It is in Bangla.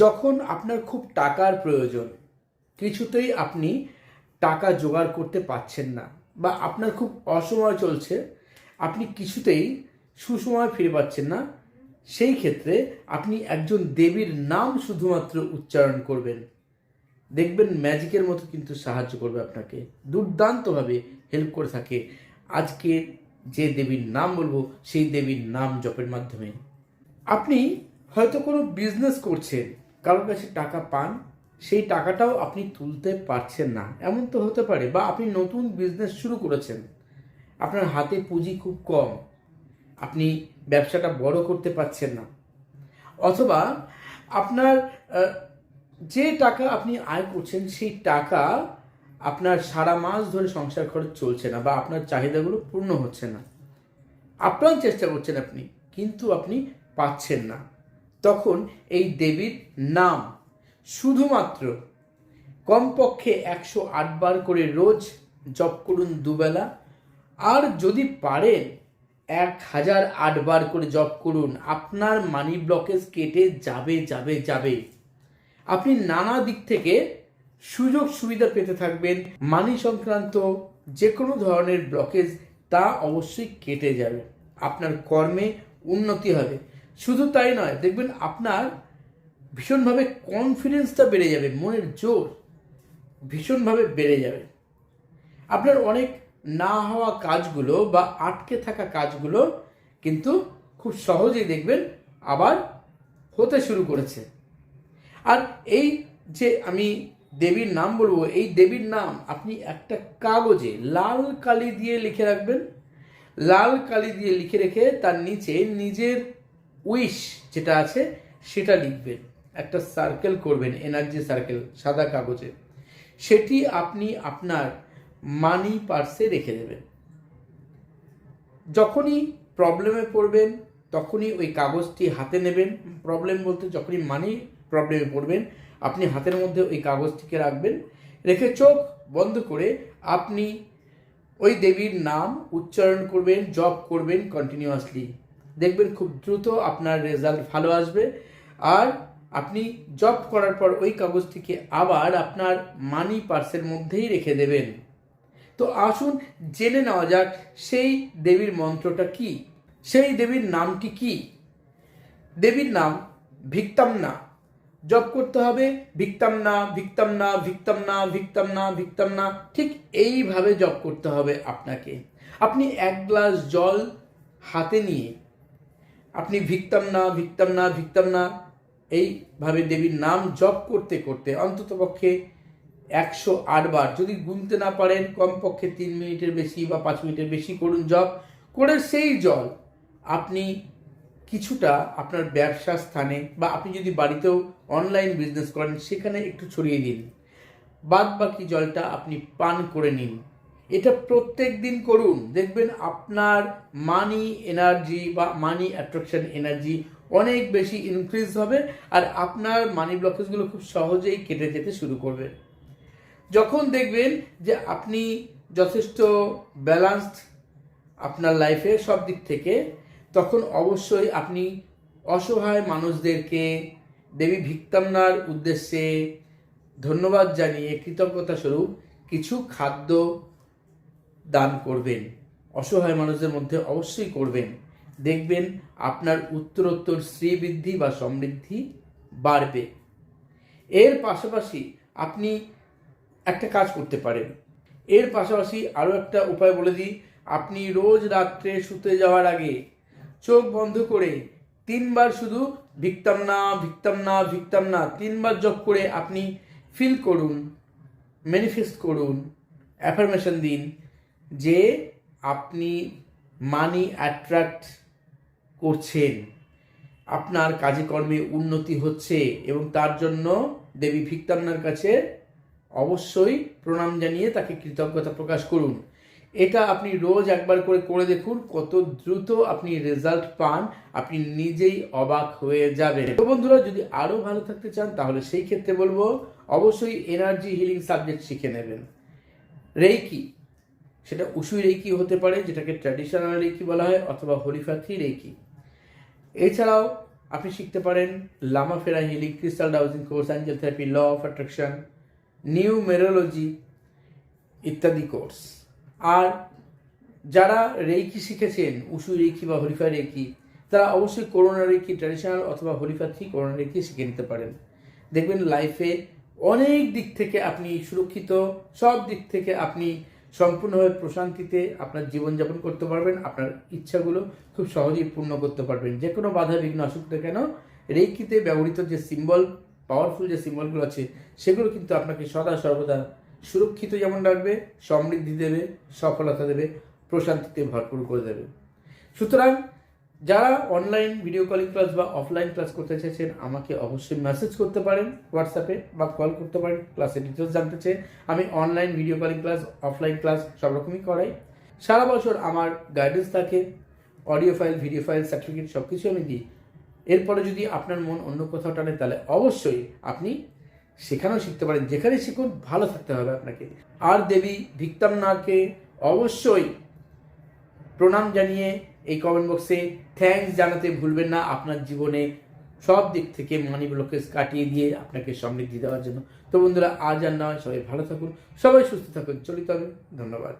যখন আপনার খুব টাকার প্রয়োজন, কিছুতেই আপনি টাকা জোগাড় করতে পারছেন না বা আপনার খুব অসময় চলছে, আপনি কিছুতেই সুসময় ফিরে পাচ্ছেন না, সেই ক্ষেত্রে আপনি একজন দেবীর নাম শুধুমাত্র উচ্চারণ করবেন। দেখবেন ম্যাজিকের মতো কিন্তু সাহায্য করবে আপনাকে, দুর্দান্তভাবে হেল্প করে থাকে। আজকে যে দেবীর নাম বলব, সেই দেবীর নাম জপের মাধ্যমে। আপনি হয়তো কোনো বিজনেস করছেন কারোর কাছে টাকা পান, সেই টাকাটাও আপনি তুলতে পারছেন না। এমন তো হতে পারে বা আপনি নতুন বিজনেস শুরু করেছেন। আপনার হাতে পুঁজি খুব কম। আপনি ব্যবসাটা বড় করতে পারছেন না। অথবা আপনার যে টাকা আপনি আয় করছেন, সেই টাকা আপনার সারা মাস ধরে সংসার খরচ চলছে না বা আপনার চাহিদাগুলো পূর্ণ হচ্ছে না। আপ্রাণ চেষ্টা করছেন আপনি, কিন্তু আপনি পাচ্ছেন না। তখন এই দেবীর নাম। শুধুমাত্র কমপক্ষে একশো বার করে রোজ জপ করুন দুবেলা। আর যদি পারেন এক হাজার বার করে জপ করুন। আপনার মানি ব্লকেজ কেটে যাবে যাবে যাবে। আপনি নানা দিক থেকে সুযোগ সুবিধা পেতে থাকবেন। মানি সংক্রান্ত যে কোনো ধরনের ব্লকেজ তা অবশ্যই কেটে যাবে। আপনার কর্মে উন্নতি হবে। শুধু তাই নয়, দেখবেন আপনার ভীষণভাবে কনফিডেন্সটা বেড়ে যাবে, মনের জোর ভীষণভাবে বেড়ে যাবে। আপনার অনেক না হওয়া কাজগুলো বা আটকে থাকা কাজগুলো কিন্তু খুব সহজেই দেখবেন আবার হতে শুরু করেছে। আর এই যে আমি দেবীর নাম বলব, এই দেবীর নাম আপনি একটা কাগজে লাল কালি দিয়ে লিখে রাখবেন। লাল কালি দিয়ে লিখে রেখে তার নিচে নিজের উইশ যেটা আছে, সেটা লিখবেন। একটা সার্কেল করবেন এনার্জি সার্কেল সাদা কাগজে। সেটি আপনি আপনার মানি পার্সে রেখে দেবেন। যখনই প্রবলেমে পড়বেন, তখনই ওই কাগজটি হাতে নেবেন। প্রবলেম বলতে যখনই মানি প্রবলেমে পড়বেন, আপনি হাতের মধ্যে ওই কাগজটিকে রাখবেন। রেখে চোখ বন্ধ করে আপনি ওই দেবীর নাম উচ্চারণ করবেন, জপ করবেন কন্টিনিউয়াসলি দেখবেন খুব দ্রুত আপনার রেজাল্ট ভালো আসবে। আর আপনি জব করার পর ওই কাগজটিকে আবার আপনার মানি পার্সের মধ্যেই রেখে দেবেন। তো আসুন জেনে নেওয়া যাক, সেই দেবীর মন্ত্রটা কি? সেই দেবীর নামটি কি? দেবীর নাম ভিক্তাম না জপ করতে হবে ভিক্তাম না ভিক্তাম না ভিক্তাম না ভিক্তাম না ভিক্তাম না ঠিক এইভাবে জপ করতে হবে আপনাকে। আপনি এক গ্লাস জল হাতে নিয়ে আপনি ভিক্তাম না ভিক্তাম না ভিক্তাম না। এইভাবে দেবীর নাম জপ করতে করতে অন্ততপক্ষে একশো আট বার যদি গুনতে না পারেন, কমপক্ষে তিন মিনিটের বেশি বা পাঁচ মিনিটের বেশি করুন জপ। করে সেই জল আপনি কিছুটা আপনার ব্যবসা স্থানে বা আপনি যদি বাড়িতেও অনলাইন বিজনেস করেন, সেখানে একটু ছড়িয়ে দিন। বাদ বাকি জলটা আপনি পান করে নিন। এটা প্রত্যেক দিন করুন। দেখবেন আপনার মানি এনার্জি বা মানি অ্যাট্রাকশন এনার্জি অনেক বেশি ইনক্রিজ হবে আর আপনার মানি ব্লকেজগুলো খুব সহজেই কেটে যেতে শুরু করবে। যখন দেখবেন যে আপনি যথেষ্ট ব্যালান্সড আপনার লাইফে সব দিক থেকে, তখন অবশ্যই আপনি অসহায় মানুষদেরকে দেবী ভিক্তামনার উদ্দেশ্যে ধন্যবাদ জানিয়ে কৃতজ্ঞতা স্বরূপ কিছু খাদ্য দান করবেন। অসহায় মানুষদের মধ্যে অবশ্যই করবেন। দেখবেন আপনার উত্তরোত্তর শ্রীবৃদ্ধি বা সমৃদ্ধি বাড়বে। এর পাশাপাশি আপনি একটা কাজ করতে পারেন। এর পাশাপাশি আরও একটা উপায় বলে দিই, আপনি রোজ রাত্রে শুতে যাওয়ার আগে চোখ বন্ধ করে তিনবার শুধু ভিক্তাম না ভিক্তাম না ভিক্তাম না তিনবার জপ করে আপনি ফিল করুন, ম্যানিফেস্ট করুন, অ্যাফার্মেশন দিন। যে আপনি মানি অ্যাট্রাক্ট করছেন, আপনার কাজে কর্মে উন্নতি হচ্ছে এবং তার জন্য দেবী ভিক্তামনার কাছে অবশ্যই প্রণাম জানিয়ে তাকে কৃতজ্ঞতা প্রকাশ করুন। এটা আপনি রোজ একবার করে করে দেখুন কত দ্রুত আপনি রেজাল্ট পান, আপনি নিজেই অবাক হয়ে যাবেন। তো বন্ধুরা, যদি আরও ভালো থাকতে চান, তাহলে সেই ক্ষেত্রে বলব, অবশ্যই এনার্জি হিলিং সাবজেক্ট শিখে নেবেন। রেইকি সেটা উসুই রেকি হতে পারে, যেটাকে ট্র্যাডিশনাল রেইকি বলা হয়, অথবা হরিফাথি রেইকি। এছাড়াও আপনি শিখতে পারেন Lama Fera healing crystal dowsing course, angel therapy, law of attraction, numerology ইত্যাদি কোর্স। আর যারা রেইকি শিখেছেন উসু রেইকি বা হরিফা রেকি তারা অবশ্যই করোনা রেইকি ট্র্যাডিশনাল অথবা হরিফা থ্রি করোনা রেইকি শিখে নিতে পারেন। দেখবেন লাইফে অনেক দিক থেকে আপনি সুরক্ষিত, সব দিক থেকে আপনি সম্পূর্ণভাবে প্রশান্তিতে আপনার জীবনযাপন করতে পারবেন, আপনার ইচ্ছাগুলো খুব সহজেই পূর্ণ করতে পারবেন। যে কোনো বাধা বিঘ্ন আসুক না কেন, রেইকিতে ব্যবহৃত যে সিম্বল পাওয়ারফুল যে সিম্বলগুলো আছে, সেগুলো কিন্তু আপনাকে সদা সর্বদা সুরক্ষিত যেমন রাখবে, সমৃদ্ধি দেবে, সফলতা দেবে, প্রশান্তিতে ভরপুর করে দেবে। সুতরাং যারা অনলাইন ভিডিও কলিং ক্লাস বা অফলাইন ক্লাস করতে চাইছেন, আমাকে অবশ্যই মেসেজ করতে পারেন হোয়াটসঅ্যাপে বা কল করতে পারেন ক্লাসের ডিটেলস জানতে চেয়ে আমি online video calling class offline class সব রকমই করাই। সারা বছর আমার গাইডেন্স থাকে audio file video file certificate সব কিছু আমি দিই। এরপরে যদি আপনার মন অন্য কোথাও টানে, তাহলে অবশ্যই আপনি সেখানেও শিখতে পারেন। যেখানে শিখুন, ভালো থাকতে হবে আপনাকে। আর দেবী ভিক্তাম ভিক্তামনাকে অবশ্যই প্রণাম জানিয়ে এই কমেন্ট বক্সে থ্যাংকস জানাতে ভুলবেন না। আপনার জীবনে সব দিক থেকে মানি ব্লকেজ কাটিয়ে দিয়ে আপনাকে সমৃদ্ধি দেওয়ার জন্য। তো বন্ধুরা, আজ আর নয়, সবাই ভালো থাকুন, সবাই সুস্থ থাকুন। চলিত হবে। ধন্যবাদ।